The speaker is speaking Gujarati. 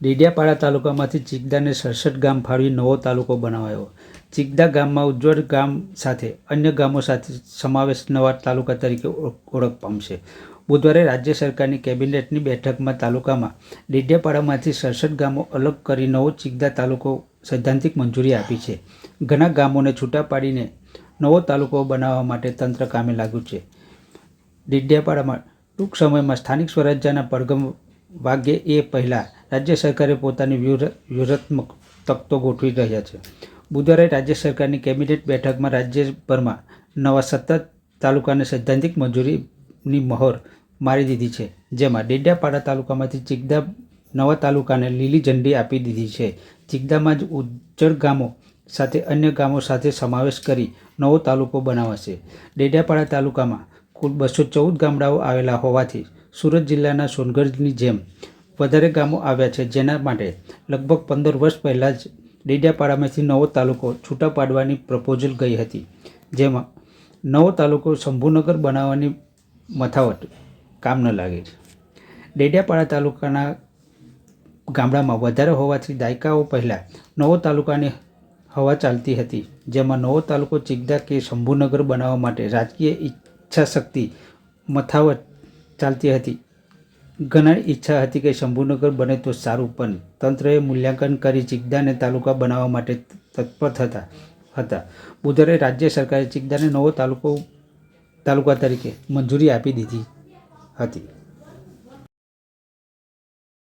ડેડિયાપાડા તાલુકામાંથી ચિકદાને સડસઠ ગામ ફાળવી નવો તાલુકો બનાવાયો. ચિકદા ગામમાં ઉજ્જવળ ગામ સાથે અન્ય ગામો સાથે સમાવેશ નવા તાલુકા તરીકે ઓળખ પામશે. બુધવારે રાજ્ય સરકારની કેબિનેટની બેઠકમાં તાલુકામાં ડેડિયાપાડામાંથી સડસઠ ગામો અલગ કરી નવો ચિકદા તાલુકો સૈદ્ધાંતિક મંજૂરી આપી છે. ઘણા ગામોને છૂટા પાડીને નવો તાલુકો બનાવવા માટે તંત્ર કામે લાગ્યું છે. ડેડિયાપાડામાં ટૂંક સમયમાં સ્થાનિક સ્વરાજ્યના પડગમ વાગે એ પહેલાં રાજ્ય સરકારે પોતાની વ્યૂહ વ્યૂહાત્મક તકતો ગોઠવી રહ્યા છે. બુધવારે રાજ્ય સરકારની કેબિનેટ બેઠકમાં રાજ્યભરમાં નવા સતત તાલુકાને સૈદ્ધાંતિક મંજૂરીની મહોર મારી દીધી છે, જેમાં ડેડિયાપાડા તાલુકામાંથી ચિગદા નવા તાલુકાને લીલી ઝંડી આપી દીધી છે. ચિગદામાં જ ઉજ્જળ ગામો સાથે અન્ય ગામો સાથે સમાવેશ કરી નવો તાલુકો બનાવાશે. ડેડિયાપાડા તાલુકામાં કુલ બસો ચૌદ ગામડાઓ આવેલા હોવાથી સુરત જિલ્લાના સોનગઢની જેમ વધારે ગામો આવ્યા છે, જેના માટે લગભગ પંદર વર્ષ પહેલાં જ ડેડિયાપાડામાંથી નવો તાલુકો છૂટા પાડવાની પ્રપોઝલ ગઈ હતી, જેમાં નવો તાલુકો શંભુનગર બનાવવાની મથાવટ કામ ન લાગે છે. ડેડિયાપાડા તાલુકાના ગામડામાં વધારે હોવાથી દાયકાઓ પહેલાં નવો તાલુકાની હવા ચાલતી હતી, જેમાં નવો તાલુકો ચિકદા કે શંભુનગર બનાવવા માટે રાજકીય ઈચ્છાશક્તિ મથાવટ ચાલતી હતી. ઘણા ઈચ્છા હતી કે શંભુનગર બને તો સારું, પણ તંત્રએ મૂલ્યાંકન કરી ચિકદાને તાલુકા બનાવવા માટે તત્પર થતા હતા. બુધવારે રાજ્ય સરકારે ચિકદાને નવો તાલુકો, તાલુકા તરીકે મંજૂરી આપી દીધી હતી.